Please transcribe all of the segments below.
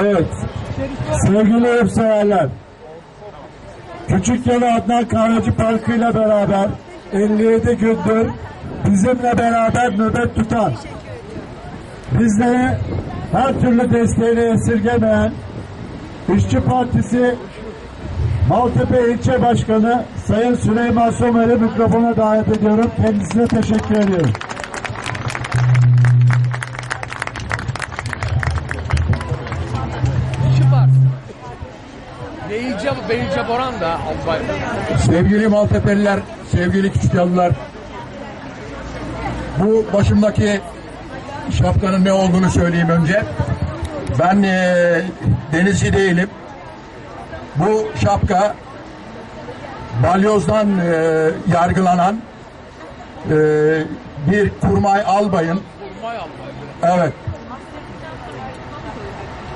Evet. Sevgili ev severler. Küçük Yalı Adnan Kahveci Parkı ile beraber 57 gündür bizimle beraber nöbet tutan, bizleri her türlü desteğini esirgemeyen İşçi Partisi Maltepe İlçe Başkanı Sayın Süleyman Somer'i mikrofona davet ediyorum. Kendisine teşekkür ediyorum. Boran da albay. Sevgili Maltepeliler, sevgili Küçükyalılar, bu başımdaki şapkanın ne olduğunu söyleyeyim önce. Ben eee denizci değilim. Bu şapka balyozdan eee, yargılanan eee, bir kurmay albayın Kurmay albay. Evet.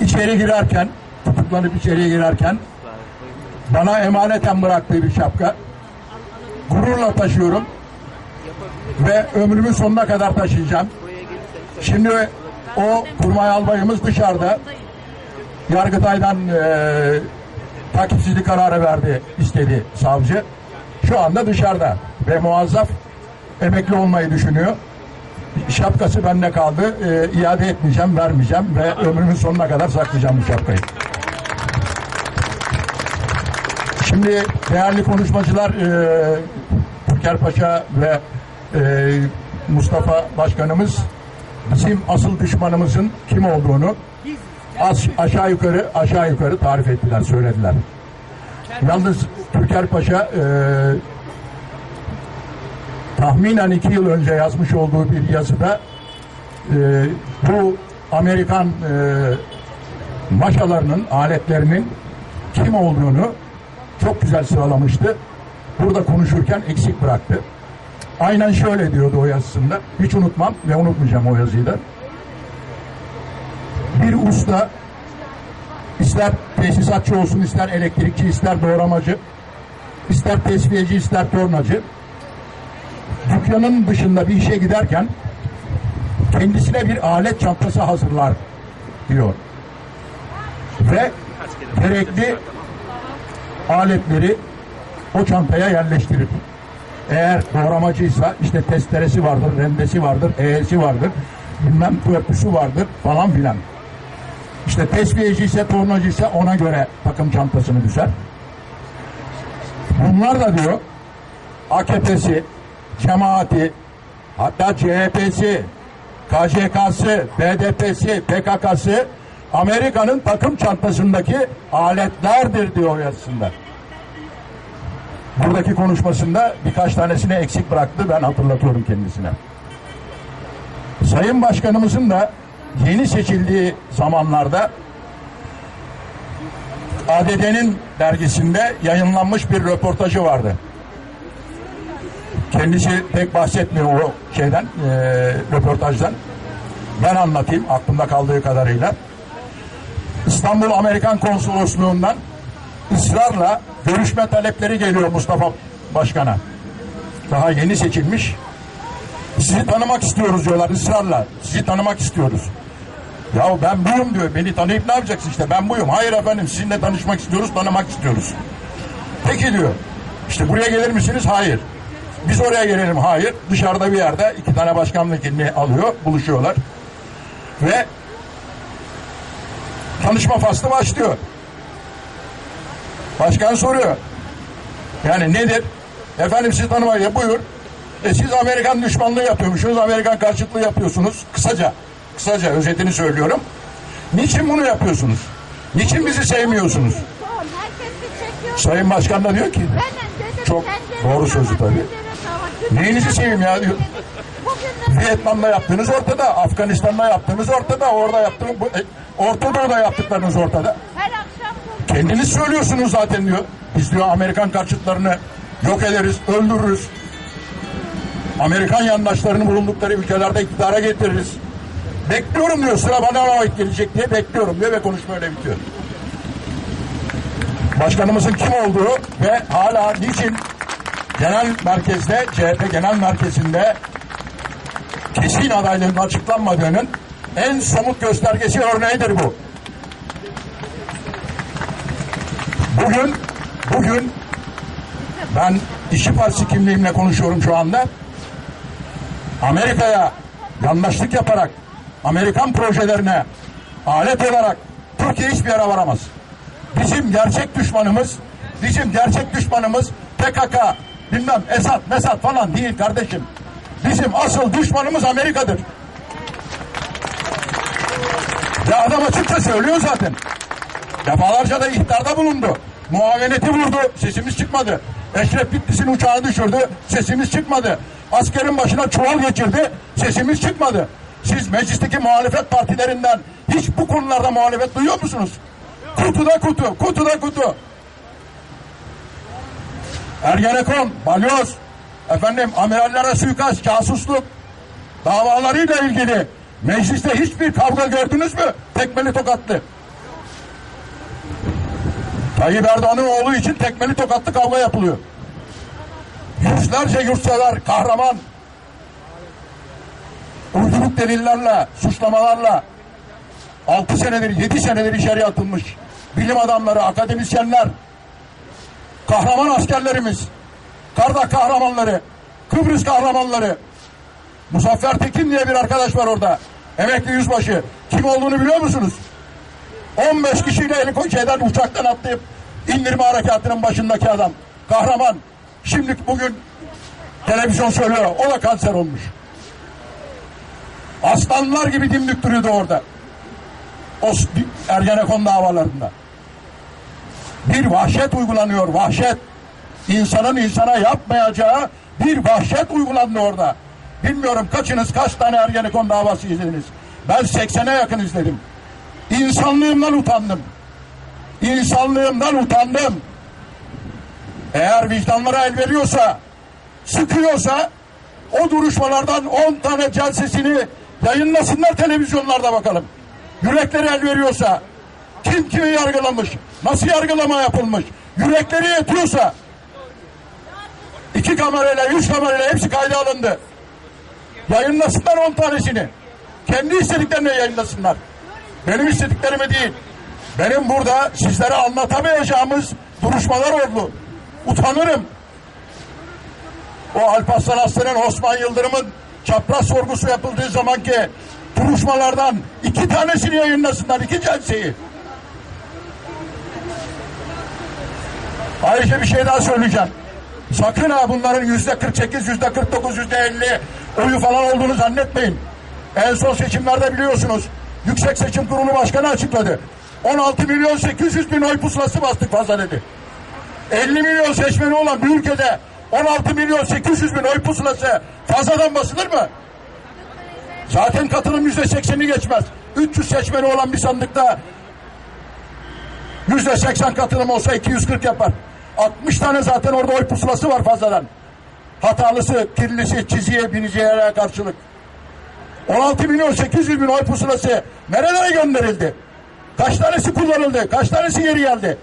İçeri girerken, tutuklanıp içeriye girerken bana emaneten bıraktığı bir şapka. Gururla taşıyorum ve ömrümün sonuna kadar taşıyacağım. Şimdi o kurmay albayımız dışarıda. Yargıtay'dan eee takipsizlik kararı verdi, istedi savcı. Şu anda dışarıda ve muazzaf emekli olmayı düşünüyor şapkası bende kaldı. Ee, iade etmeyeceğim, vermeyeceğim ve ömrümün sonuna kadar saklayacağım bu şapkayı. Şimdi değerli konuşmacılar e, Türker Paşa ve e, Mustafa Başkanımız bizim asıl düşmanımızın kim olduğunu az, aşağı yukarı aşağı yukarı tarif ettiler, söylediler. Yalnız Türker Paşa e, tahminen iki yıl önce yazmış olduğu bir yazıda e, bu Amerikan e, maşalarının, aletlerinin kim olduğunu çok güzel sıralamıştı. Burada konuşurken eksik bıraktı. Aynen şöyle diyordu o yazısında. Hiç unutmam ve unutmayacağım o yazıyı da. Bir usta ister tesisatçı olsun, ister elektrikçi, ister doğramacı, ister tesviyeci, ister tornacı dükkanın dışında bir işe giderken kendisine bir alet çantası hazırlar diyor. Ve gerekli aletleri o çantaya yerleştirir. Eğer doğramacıysa işte testeresi vardır, rendesi vardır, eğesi vardır, bilmem törpüsü vardır falan filan. İşte tesviyeci ise tornacı ise ona göre takım çantasını düzer. Bunlar da diyor AKP'si, cemaati, hatta CHP'si, KJK'sı, BDP'si, PKK'sı Amerika'nın takım çantasındaki aletlerdir diyor yazısında. Buradaki konuşmasında birkaç tanesini eksik bıraktı. Ben hatırlatıyorum kendisine. Sayın Başkanımızın da yeni seçildiği zamanlarda ADD'nin dergisinde yayınlanmış bir röportajı vardı. Kendisi pek bahsetmiyor o şeyden, e, röportajdan. Ben anlatayım aklımda kaldığı kadarıyla. İstanbul Amerikan Konsolosluğundan ısrarla görüşme talepleri geliyor Mustafa Başkan'a. Daha yeni seçilmiş. Sizi tanımak istiyoruz diyorlar ısrarla. Sizi tanımak istiyoruz. Ya ben buyum diyor. Beni tanıyıp ne yapacaksın işte ben buyum. Hayır efendim sizinle tanışmak istiyoruz, tanımak istiyoruz. Peki diyor. İşte buraya gelir misiniz? Hayır. Biz oraya gelelim. Hayır. Dışarıda bir yerde iki tane başkan vekilini alıyor. Buluşuyorlar. Ve tanışma faslı başlıyor. Başkan soruyor. Yani nedir? Efendim siz tanımayı buyur. E siz Amerikan düşmanlığı yapıyormuşsunuz. Amerikan karşıtlığı yapıyorsunuz. Kısaca, kısaca özetini söylüyorum. Niçin bunu yapıyorsunuz? Niçin bizi sevmiyorsunuz? Sayın Başkan da diyor ki Çok doğru sözü tabii. Neyinizi seveyim ya diyor. Vietnam'da yaptığınız ortada, Afganistan'da yaptığınız ortada, orada yaptığınız, bu, e, Orta Doğu'da yaptıklarınız ortada. her akşam Kendiniz söylüyorsunuz zaten diyor. Biz diyor Amerikan karşıtlarını yok ederiz, öldürürüz. Amerikan yandaşlarını bulundukları ülkelerde iktidara getiririz. Bekliyorum diyor sıra bana ait gelecek diye bekliyorum diyor ve konuşma öyle bitiyor. Başkanımızın kim olduğu ve hala niçin genel merkezde CHP genel merkezinde kesin adaylığının açıklanmadığının en somut göstergesi örneğidir bu. Bugün, bugün ben İşçi Partisi kimliğimle konuşuyorum şu anda. Amerika'ya yandaşlık yaparak, Amerikan projelerine alet olarak Türkiye hiçbir yere varamaz. Bizim gerçek düşmanımız, bizim gerçek düşmanımız PKK, bilmem Esad, Mesad falan değil kardeşim. Bizim asıl düşmanımız Amerika'dır. Ve adam açıkça söylüyor zaten. Defalarca da ihtarda bulundu. Muaveneti vurdu, sesimiz çıkmadı. Eşref Bitlis'in uçağı düşürdü, sesimiz çıkmadı. Askerin başına çuval geçirdi, sesimiz çıkmadı. Siz meclisteki muhalefet partilerinden hiç bu konularda muhalefet duyuyor musunuz? Kutuda kutu, kutuda kutu. Ergenekon, balyoz, efendim amirallere suikast, casusluk davalarıyla ilgili mecliste hiçbir kavga gördünüz mü? Tekmeli tokatlı. Tayyip Erdoğan'ın oğlu için tekmeli tokatlı kavga yapılıyor. Yüzlerce yurtsever, kahraman, uyduruk delillerle, suçlamalarla 6 senedir, 7 senedir içeri atılmış bilim adamları, akademisyenler, kahraman askerlerimiz, Kardak kahramanları, Kıbrıs kahramanları, Muzaffer Tekin diye bir arkadaş var orada. Emekli yüzbaşı. Kim olduğunu biliyor musunuz? 15 kişiyle helikopterden uçaktan atlayıp indirme harekatının başındaki adam. Kahraman. Şimdi bugün televizyon söylüyor. O da kanser olmuş. Aslanlar gibi dimdik duruyordu orada. O Ergenekon davalarında. Bir vahşet uygulanıyor. Vahşet. İnsanın insana yapmayacağı bir vahşet uygulandı orada. Bilmiyorum kaçınız kaç tane Ergenekon davası izlediniz. Ben 80'e yakın izledim. İnsanlığımdan utandım. İnsanlığımdan utandım. Eğer vicdanlara el veriyorsa, sıkıyorsa o duruşmalardan 10 tane celsesini yayınlasınlar televizyonlarda bakalım. Yürekleri el veriyorsa, kim kimi yargılamış, nasıl yargılama yapılmış, yürekleri yetiyorsa iki kamerayla, üç kamerayla hepsi kayda alındı. Yayınlasınlar 10 tanesini. Kendi istediklerini yayınlasınlar. Benim istediklerimi değil. Benim burada sizlere anlatamayacağımız duruşmalar oldu. Utanırım. O Alparslan Aslan'ın Osman Yıldırım'ın çapraz sorgusu yapıldığı zamanki duruşmalardan iki tanesini yayınlasınlar. iki celseyi. Ayrıca bir şey daha söyleyeceğim. Sakın ha bunların yüzde 48, yüzde 49, yüzde 50 oyu falan olduğunu zannetmeyin. En son seçimlerde biliyorsunuz Yüksek Seçim Kurulu Başkanı açıkladı. 16 milyon 800 bin oy pusulası bastık fazla dedi. 50 milyon seçmeni olan bir ülkede 16 milyon 800 bin oy pusulası fazladan basılır mı? Zaten katılım yüzde 80'i geçmez. 300 seçmeni olan bir sandıkta yüzde 80 katılım olsa 240 yapar. 60 tane zaten orada oy pusulası var fazladan. Hatalısı, kirlisi, çiziye, bineceğe karşılık. 16 milyon 800 bin oy pusulası nerelere gönderildi? Kaç tanesi kullanıldı? Kaç tanesi geri geldi?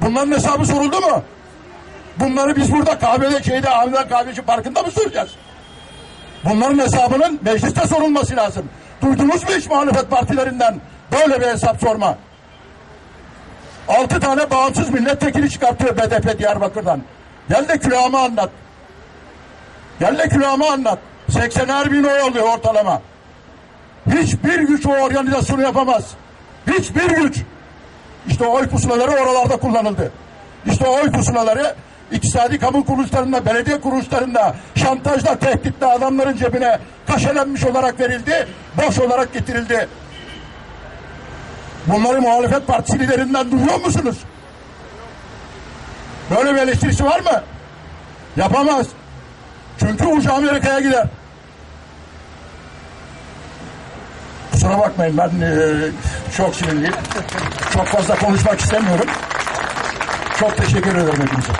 Bunların hesabı soruldu mu? Bunları biz burada kahvede şeyde Ahmet Kahveci Parkı'nda mı soracağız? Bunların hesabının mecliste sorulması lazım. Duydunuz mu hiç muhalefet partilerinden böyle bir hesap sorma? Altı tane bağımsız milletvekili çıkartıyor BDP Diyarbakır'dan. Gel de külahımı anlat. Gel de külahımı anlat. 80'er bin oy oluyor ortalama. Hiçbir güç o organizasyonu yapamaz. Hiçbir güç. İşte oy pusulaları oralarda kullanıldı. İşte oy pusulaları iktisadi kamu kuruluşlarında, belediye kuruluşlarında, şantajla, tehditle adamların cebine kaşelenmiş olarak verildi, boş olarak getirildi. Bunları muhalefet partisi liderinden duyuyor musunuz? Böyle bir eleştirisi var mı? Yapamaz. Çünkü ucu Amerika'ya gider. Kusura bakmayın ben e, çok sinirliyim. Çok fazla konuşmak istemiyorum. Çok teşekkür ederim hepinize.